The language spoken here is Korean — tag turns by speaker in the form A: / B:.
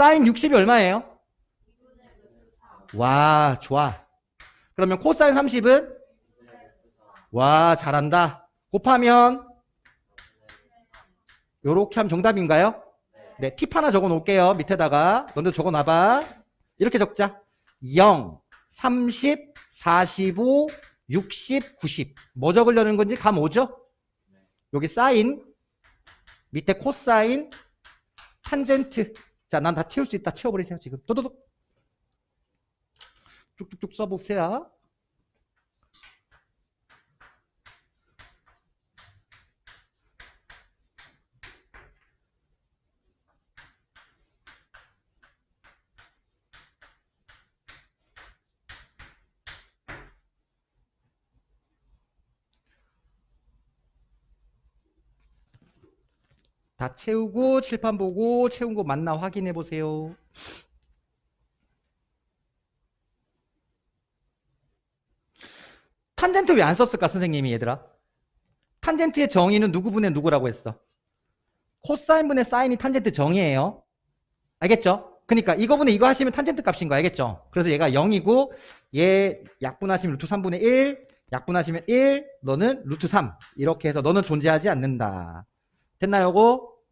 A: 사인 60이 얼마예요? 와, 좋아. 그러면 코사인 30은? 와, 잘한다. 곱하면? 요렇게 하면 정답인가요? 네, 팁 하나 적어 놓을게요. 밑에다가. 너도 적어 놔봐. 이렇게 적자. 0, 30, 45, 60, 90. 뭐 적으려는 건지 감 오죠? 여기 사인, 밑에 코사인, 탄젠트. 자, 난 다 채울 수 있다. 채워버리세요, 지금. 도도독. 쭉쭉쭉 써보세요. 다 채우고 칠판 보고 채운 거 맞나 확인해 보세요. 탄젠트 왜 안 썼을까 선생님이 얘들아? 탄젠트의 정의는 누구분의 누구라고 했어? 코사인분의 사인이 탄젠트 정의예요. 알겠죠? 그러니까 이거분의 이거 하시면 탄젠트 값인 거 알겠죠? 그래서 얘가 0이고 얘 약분하시면 루트 3분의 1, 약분하시면 1, 너는 루트 3 이렇게 해서 너는 존재하지 않는다. 됐나요, 요거?